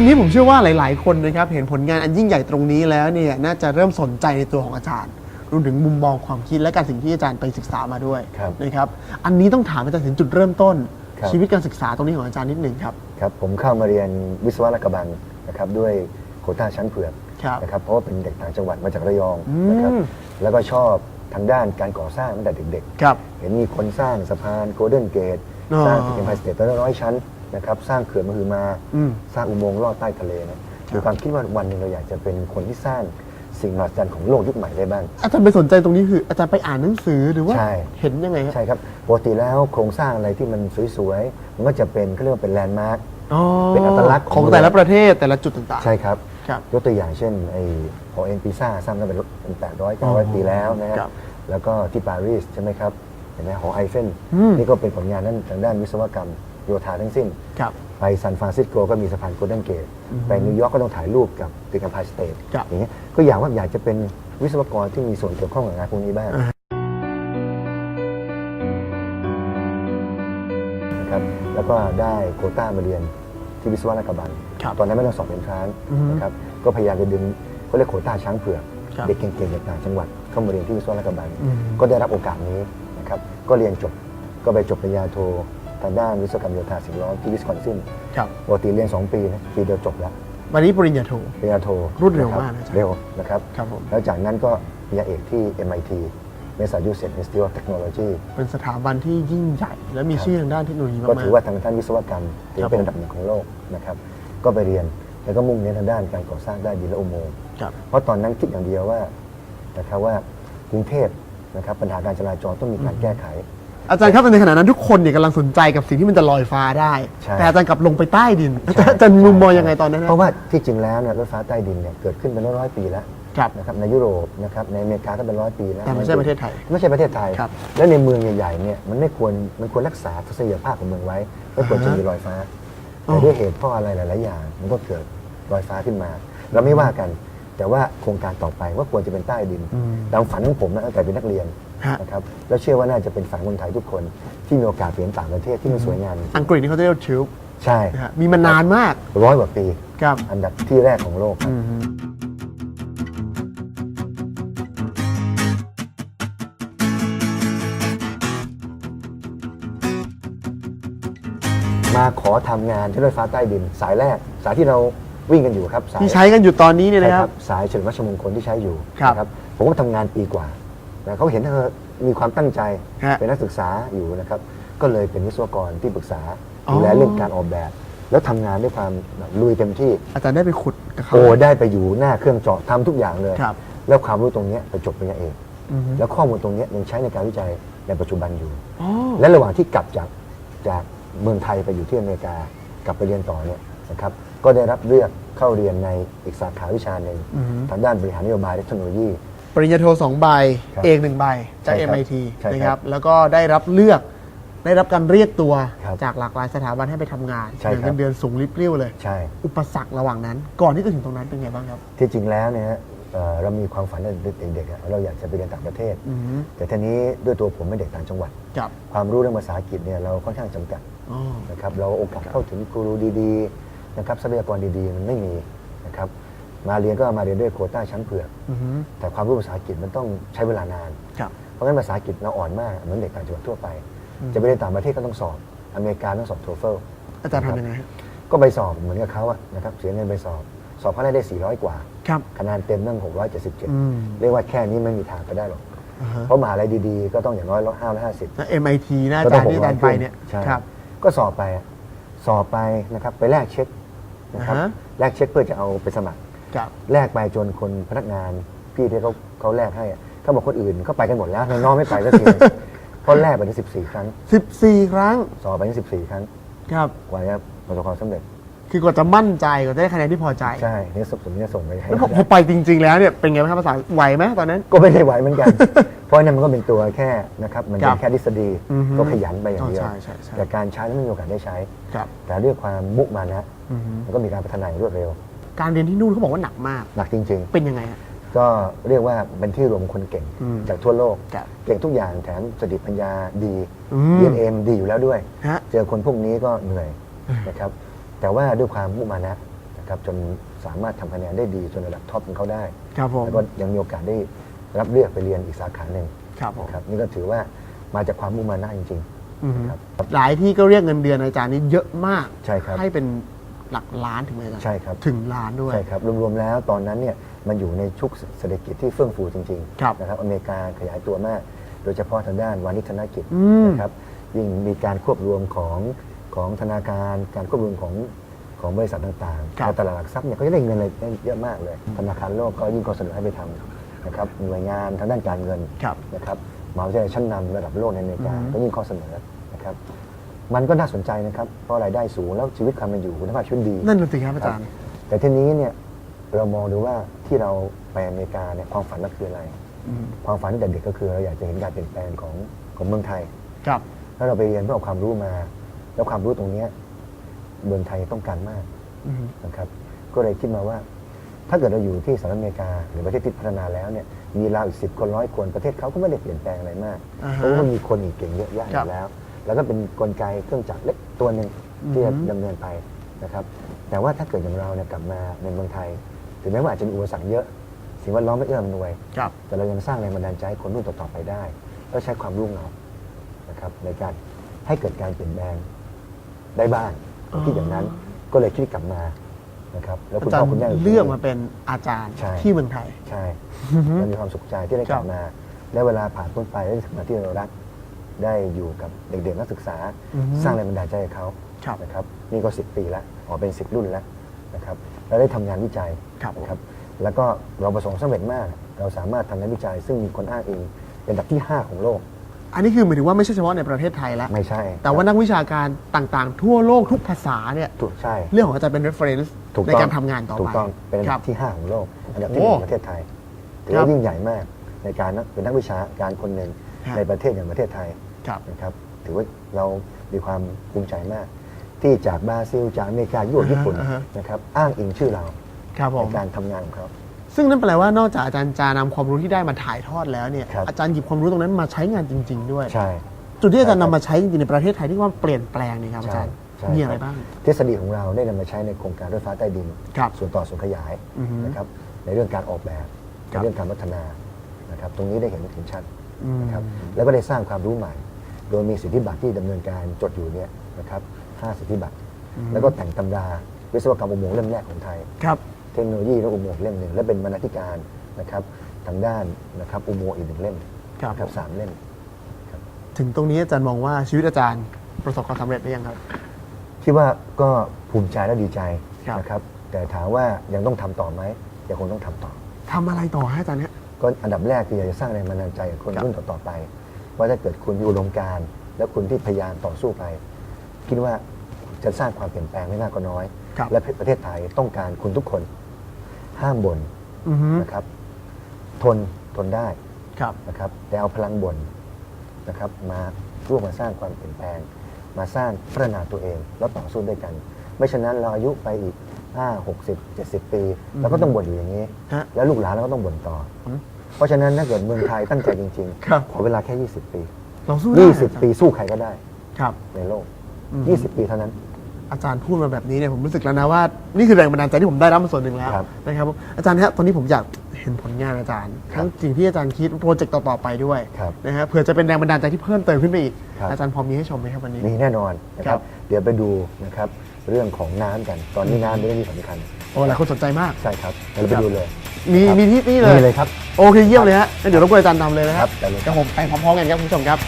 ทีนี้ผมเชื่อว่าหลาย ๆ คนนะครับเห็นผลงานอันยิ่งใหญ่ตรงนี้แล้วเนี่ยน่าจะเริ่มสนใจในตัวของอาจารย์รวมถึงมุมมองความคิดและการสิ่งที่อาจารย์ไปศึกษามาด้วยครับนะครับ อันนี้ต้องถามอาจารย์ถึงจุดเริ่มต้น ครับ ชีวิตการศึกษาตรงนี้ของอาจารย์นิดหนึ่งครับ ครับผมเข้ามาเรียนวิศวะและกระบังนะครับด้วยโควต้าชั้นเผือกครับ นะครับเพราะว่าเป็นเด็กต่างจังหวัดมาจากระยองอืมนะครับแล้วก็ชอบทางด้านการก่อสร้างตั้งแต่เด็กครับ ๆ เห็นมีคนสร้างสะพานโกลเด้นเกตอ๋อ สร้างตึกเอ็มพายสเตทตั้งร้อยชั้น นะครับสร้างเขื่อนมหึมาอืม สร้างอุโมงค์ลอดใต้ทะเลนะมีความคิดว่าวันหนึ่งเราอยากจะเป็นคนที่สร้างสิ่งมหัศจรรย์ของโลกยุคใหม่ได้บ้าง อาจารย์ไปสนใจตรงนี้คืออาจารย์ไปอ่านหนังสือหรือว่าใช่ เห็นยังไงครับ ใช่ครับปกติแล้วโครงสร้างอะไรที่มันสวยๆมันก็จะเป็นเขาเรียกว่าเป็นแลนด์มาร์ค อ๋อเป็นอัตลักษณ์ของแต่ละประเทศแต่ละจุดต่างๆใช่ครับ ครับ ยกตัวอย่างเช่นไอ้หอเอ็นพิซ่าสร้างกันเป็นเป็นแปดร้อยอ๋เก้าร้อยอปีแล้วนะคครัรับบแล้วก็ที่ปารีสใช่ไหมครับเห็นไหมหอไอเฟลอืม นี่ก็เป็นผลงานด้านทางด้านวิศวกรรม โยธาทั้งสิ้น ครับ ไปซานฟรานซิสโกก็มีสะพานโกลเด้นเกตไปนิวยอร์กก็ต้องถ่ายรูปกับตึก Empire State ครับ อย่างเงี้ยก็อยากว่าอยากจะเป็นวิศวกรที่มีส่วนเกี่ยวข้องกับงานพวกนี้บ้างอ่านะครับแล้วก็ได้โควต้ามาเรียนที่วิศวะราชกระบังครับตอนนั้นไม่ต้องสอบเป็นทรานอือฮึนะครับก็พยายามจะดึงเขาเรียกโควต้าช้างเผือกครับเด็กเก่งๆจากต่างจังหวัดเข้ามาเรียนที่วิศวะราชกระบังอืมก็ได้รับโอกาสนี้นะครับก็เรียนจบก็ไปจบปริญญาโท ทางด้านวิศวกรรมโยธาสิ่งแวดล้อมที่วิสคอนซินครับปกติเรียน 2 ปีนะปีเดียวจบแล้ววันนี้ปริญญาโท ปริญญาโทรวดเร็วนะคบมากนะอาจารย์เร็วนะครับครับผมแล้วจากนั้นก็ปริญญาเอกที่ MIT Massachusetts Institute of Technology เป็นสถาบันที่ยิ่งใหญ่และมีครับชื่อทางด้านเทคโนโลยีมากก็ๆถือว่าทางด้านวิศวกรรมถือครับเป็นอันดับหนึ่งของโลกนะครับก็ไปเรียนแล้วก็มุ่งเน้นทางด้านการก่อสร้างด้านดินและอุโมงค์ครับเพราะตอนนั้นคิดอย่างเดียวว่านะครับว่ากรุงเทพนะครับปัญหาการจราจรต้องมีการแก้ไข อาจารย์ครับในขณะนั้นทุกคนเนี่ยกำลังสนใจกับสิ่งที่มันจะลอยฟ้าได้ ใช่ แต่อาจารย์กลับลงไปใต้ดิน อาใช่จารย์มุมมองยังไงตอนนั้นนะเพราะว่าที่จริงแล้วเนี่ยรถไฟฟ้าใต้ดินเนี่ยเกิดขึ้นเป็นร้อยๆปีแล้วครับ นะครับในยุโรปนะครับในอเมริกาก็เป็นร้อยปีแล้วแต่ไม่ใช่ประเทศไทยไม่ใช่ประเทศไทย ครับและในเมืองใหญ่ๆเนี่ยมันไม่ควรมันควรรักษาทัศนียภาพของเมืองไว้ไม่ควรจะมีรอยฟ้าอ๋อ แต่ด้วยเหตุเพราะอะไรหลายๆอย่าง มันก็เกิดรอยฟ้าขึ้นมา เราไม่ว่ากัน แต่ว่าโครงการต่อไปว่าควรจะเป็นใต้ดินอืมตามฝันของผมนะตั้งแต่เป็นนักเรียน ฮะ นะครับแล้วเชื่อว่าน่าจะเป็นฝันคนไทยทุกคนที่มีโอกาสไปเห็นต่างประเทศที่มันสวยงามอังกฤษนี่เขาจะเรียกว่าทิวบใช่นะฮะมีมานานมากร้อยกว่าปี ครับอันดับที่แรกของโลกครับ อืมฮึมาขอทำงานที่รถไฟฟ้าใต้ดิน สายแรก สายที่เราวิ่งกันอยู่ครับสายที่ใช้กันอยู่ตอนนี้เนี่ยใช่นะคครัรับบสายเฉลิมราชมงคลที่ใช้อยู่ครับ นะผมก็ทำงานปีกว่า นะเขาเห็นเธอมีความตั้งใจฮะเป็นนักศึกษาอยู่นะครับ ก็เลยเป็นวิศวกรที่ปรึกษาอ๋อ ดูแลเรื่องการออกแบบ แล้วทำงานด้วยความแบบลุยเต็มที่อาจารย์ได้ไปขุดกับเขา โอ้ได้ไปอยู่หน้าเครื่องเจาะทำทุกอย่างเลย ครับ แล้วความรู้ตรงเนี้ยไปจบปริญญาเอกอืมฮึแล้วข้อมูลตรงเนี้ยยังใช้ในการวิจัยในปัจจุบันอยู่ อ๋อ และระหว่างที่กลับจากจากเมืองไทยไปอยู่ที่อเมริกากลับไปเรียนต่อเนี่ยนะครับก็ได้รับเลือกเข้าเรียนในอีกสาขาวิชาหนึ่งอือฮึ ทางด้านบริหารนโยบายและเทคโนโลยี ปริญญาโทสองใบครับเอกหนึ่งใบจาก ใช่ครับ MIT ใช่ครับนะครับแล้วก็ได้รับเลือกได้รับการเรียกตัวครับจากหลากหลายสถาบันให้ไปทำงานใช่ครับ เงินเดือนสูงริบเรี่ยวเลย ใช่ อุปสรรคระหว่างนั้น ก่อนที่จะถึงตรงนั้นเป็นไงบ้างครับ ที่จริงแล้วเนี่ยฮะเอ่อเรามีความฝันตั้งแต่เด็กๆอะเราอยากจะไปเรียนต่างประเทศ อือฮึแต่ทีนี้ด้วยตัวผมเป็นเด็กต่างจังหวัด กับความรู้เรื่องภาษาอังกฤษเนี่ยเราค่อนข้างจำกัดอ๋อ นะครับ เราโอกาสเข้าถึงครูดีๆนะครับทรัพยากรดีๆ มันไม่มีนะครับ มาเรียนก็มาเรียนด้วยโควต้าชั้นเผือกอือฮึแต่ความรู้ภาษาอังกฤษมันต้องใช้เวลานานครับเพราะงั้นภาษาอังกฤษเราอ่อนมากเหมือนเด็กต่างจังหวัดทั่วไปอืมจะไปเรียนต่างประเทศก็ต้องสอบ อเมริกาต้องสอบโทเฟลอาจารย์ทำยังไงฮะก็ไปสอบเหมือนกับเขาอะนะครับเสียเงินไปสอบ สอบเขาได้ได้ 400 กว่าครับคะแนนเต็มตั้งอืม677 เรียกว่าแค่นี้ไม่มีทางไปได้หรอกอ่าฮะเพราะมหาลัยดีๆ ก็ต้องอย่างน้อยร้อยห้าร้อยห้าสิบแล้ว MIT นะอาจารย์ที่อาจารย์ไปเนี่ยใช่ครับ ก็สอบไปอะสอบไปนะครับไปแลกเช็คนะครับอ่าฮะแลกเช็คเพื่อจะเอาไปสมัคร กับแลกไปจนคนพนักงานพี่ที่เขาเขาแลกให้อะเขาบอกคนอื่นเขาไปกันหมดแล้วน้องๆไม่ไปสักทีเขาแลกไปถึง14ครั้ง 14 ครั้งสอบไปถึง14ครั้งครับ กว่าจะประสบความสำเร็จคือกว่าจะมั่นใจกว่าจะได้คะแนนที่พอใจ ใช่เนี่ยสมผมจะส่งไปให้แล้วพอพอไปจริง ๆ แล้วเนี่ยเป็นไงบ้างครับภาษาไหวไหมตอนนั้น ก็ไม่ได้ไหวเหมือนกัน เพราะนั่นมันก็เป็นตัวแค่นะครับมันเป็ครันบแค่ทฤษฎีอือฮึก็ขยันไปอย่างเดียว อ๋อใช่ใช่ใช่ แต่การใช้นั้นไม่มีโอกาสได้ใช้ ครับ แต่ด้วยความมุมานะ อือฮึ มันก็มีการพัฒนาอย่างรวดเร็ว การเรียนที่นู่นเขาบอกว่าหนักมาก หนักจริง เป็นยังไงฮะ ๆ ก็เรียกว่าเป็นที่รวมคนเก่งอืมจากทั่วโลก ครับเก่งทุกอย่างแถมสติปัญญาดีอืม เรียนเอ็มดีอยู่แล้วด้วย ฮะ เจอคนพวกนี้ก็เหนื่อยนะครับ แต่ว่าด้วยความมุมานะนะนะครับจนสามารถทำคะแนนได้ดีจนระดับท็อปของเขาได้ ครับผมแล้วก็ยังมีโอกาสได้รับเลือกไปเรียนอีกสาขาหนึ่งครับผมนะครับ นี่ก็ถือว่ามาจากความมุ่งมั่นนะจริง อือฮึๆครับ หลายที่ก็เรียกเงินเดือนอาจารย์นี่เยอะมากใช่ครับ ให้เป็น หลักล้านถึงไหมอาจารย์ใช่ครับ ถึงล้านด้วย ใช่ครับ รวมๆแล้วตอนนั้นเนี่ยมันอยู่ในชุกเศรษฐกิจที่เฟื่องฟูจริงครับๆนะครับอเมริกาขยายตัวมาก โดยเฉพาะทางด้านวานิชธนกิจอืม นะครับยิ่งมีการควบรวมของของธนาคาร การควบรวมของของบริษัทต่างๆครับ ในตลาดหลักทรัพย์เนี่ยเขาจะได้เงินอะไรได้เยอะมากเลย ธนาคารโลกก็ยิ่งก็เสนอให้ไปทำนะครับหน่วยงานทางด้านการเงิน ครับ นะครับมหาวิทยาลัยชั้นนำระดับโลกในอเมริกาอือฮึ ก็ยิ่งข้อเสนอนะครับ มันก็น่าสนใจนะครับ เพราะรายได้สูงแล้วชีวิตความเป็นอยู่คุณภาพชีวิตดี นั่นน่ะสิครับอาจารย์ แต่ทีนี้เนี่ยเรามองดูว่าที่เราไปอเมริกาเนี่ยความฝันเราคืออะไรอืมความฝันตั้งแต่เด็กก็คือเราอยากจะเห็นการเปลี่ยนแปลงของของเมืองไทย ครับถ้าเราไปเรียนเพื่อเอาความรู้มา แล้วความรู้ตรงเนี้ยเมืองไทยต้องการมากอืมนะครับ ก็เลยคิดมาว่า ถ้าเกิดเราอยู่ที่สหรัฐอเมริกา หรือประเทศที่พัฒนาแล้วเนี่ยมีเราอีกสิบคนร้อยคนประเทศเขาก็ไม่ได้เปลี่ยนแปลงอะไรมากอ่าเพฮะราะว่ามันมีคนอีกเก่งเยอะแยะอครับยู่แล้ว แล้วก็เป็นกลไกเครื่องจักรเล็กตัวหนึ่งที่จะอือฮึดำเนินไปนะครับ แต่ว่าถ้าเกิดอย่างเราเนี่ยกลับมาในเมืองไทย ถึงแม้ว่าอาจจะมีอุปสรรคเยอะ สิ่งแวดล้อมไม่เอื้ออำนวย ครับแต่เรายังสร้างแรงบันดาลใจให้คนรุ่นต่อๆไปได้แล้วใช้ความรู้เรานะครับในการให้เกิดการเปลี่ยนแปลงได้บ้างอ๋อคิดอย่างนั้นก็เลยคิดกลับมานะครับแล้วคุณอาจารพ่อย์คุณแม่เลือกมาเป็นอาจารย์ใช่ ที่เมืองไทย ใช่ เรามีความสุขใจที่ได้กลับมาและเวลาผ่านพ้นไปได้ทำงานที่เรารัก ได้อยู่กับเด็กๆนักศึกษา อือฮึ สร้างแรงบันดาลใจให้เขาครับ นะครับนี่ก็สิปีแล้วออกเป็นสิบรุ่นแล้วนะครับแล้วได้ทำงานวิจัยครับนะครับแล้วก็เราประสบความสำเร็จมาก เราสามารถทำงานวิจัย ซึ่งมีคนอ้างอิงเป็นอันดับที่ 5 ของโลกอันนี้คือหมายถึงว่าไม่ใช่เฉพาะในประเทศไทยแล้วไม่ใช่แต่ว่านักวิชาการต่างๆ ทั่วโลกทุกภาษาเนี่ยถูกใช่ เรื่องของอาจารย์เป็น reference ถูกในต้องการทำงานต่อไปถูกต้องเป็นอันคดัรับ บที่ 5 ของโลก อันดับที่โอ้หนึ่งของประเทศไทยถือครัว่าบยิ่งใหญ่มากในการนักเป็นนักวิชาการคนหนึ่งฮะ ในประเทศอย่างประเทศไทย ครับนะครับ ถือว่าเรามีความภูมิใจมาก ที่จากบราซิลจากอเมริกายุโรปอ่าฮะญี่ปุ่นอ่าฮะ นะครับอ้างอิงชื่อเราครับผในม การทำงานของเขา ซึ่งนั่นแปลว่านอกจากอาจารย์จะนำความรู้ที่ได้มาถ่ายทอดแล้วเนี่ย ครับ อาจารย์หยิบความรู้ตรงนั้นมาใช้งานจริง ๆ ด้วย ใช่ จุดที่อาจารย์นำมาใช้จริงๆในประเทศไทยที่ว่าเปลี่ยนแปลงนี่ครับอาจารย์ ใช่มีอะไรคบ้าง ทฤษฎีของเราได้นำมาใช้ในโครงการรถไฟฟ้าใต้ดิน ครับส่วนต่อส่วนขยายอือฮึนะครับในเรื่องการออกแบบครัในบเรื่องการพัฒนานะครับตรงนี้ได้เห็นถึงชัดอืม นะครับแล้วก็ได้สร้างความรู้ใหม่ โดยมีสิทธิบัตรที่ดำเนินการจดอยู่เนี่ยนะครับห้าสิทธิบัตร แล้วก็แต่งตำราวิศวกรรมอุโมงค์เล่มแรกของไทยครับเทคโนโลยีและอุโมงค์เล่มหนึ่งและเป็นบรรณาธิการนะครับทางด้านนะครับอุโมงค์อีกหนึ่งเล่มครับนะครับสามเล่มถึงตรงนี้อาจารย์มองว่าชีวิตอาจารย์ประสบความสำเร็จหรือยังครับคิดว่าก็ภูมิใจและดีใจครับนะครับ แต่ถามว่ายังต้องทำต่อไหมยังคงต้องทำต่อทำอะไรต่อฮะอาจารย์เนี่ยก็อันดับแรกคืออยากจะสร้างแรงบันดาลใจกับคนครับรุ่นต่อๆไป ว่าถ้าเกิดคุณมีอุดมการณ์และคุณที่พยายามต่อสู้ไป คิดว่าจะสร้างความเปลี่ยนแปลงไม่มากก็น้อย ครับ และประเทศไทยต้องการคุณทุกคน ห้ามบ่นอือฮึนะครับ ทนทนได้ ครับ นะครับแต่เอาพลังบ่นนะครับมาร่วมมาสร้างความเปลี่ยนแปลง มาสร้างพัฒนาตัวเองแล้วต่อสู้ด้วยกัน ไม่ฉะนั้นเราอายุไปอีก5 60 70 ปีเราก็ต้องบ่นอยู่อย่างนี้ ฮะ แล้วลูกหลานเราก็ต้องบ่นต่ออม เพราะฉะนั้นถ้าเกิดเมืองไทยตั้งใจจริงครับขอเวลาแค่ 20 ปี เราสู้ได้อาจารย์20 ปีสู้ใครก็ได้ครับ ในโลก อืม 20 ปีเท่านั้น อาจารย์พูดมาแบบนี้เนี่ยผมรู้สึกแล้วนะว่านี่คือแรงบันดาลใจที่ผมได้รับมาส่วนหนึ่งแล้วครับ นะครับผมอาจารย์ครับตอนนี้ผมอยากเห็นผลงานอาจารย์ครับทั้งสิ่งที่อาจารย์คิดโปรเจกต์ต่อๆไปด้วยครับ นะฮะเผื่อจะเป็นแรงบันดาลใจที่เพิ่มเติมขึ้นไปอีก ครับ อาจารย์พอมีให้ชมไหมครับวันนี้ มีแน่นอนนะคครัรับ บ เดี๋ยวไปดูนะครับเรื่องของน้ำกัน ตอนนี้น้ำเป็นเรื่องที่สำคัญโอ้หลายคนสนใจมาก ใช่ครับเดี๋ยวเราไปดูเลย มีครับมีที่นี่เลยมีเลยครับ โอเคเยี่ยมเลยฮะงั้นเดี๋ยวรบกวนอาจารย์นำเลยนะครับได้เลยครับผมไปพร้อมๆกันครับคุณผู้ชมครับ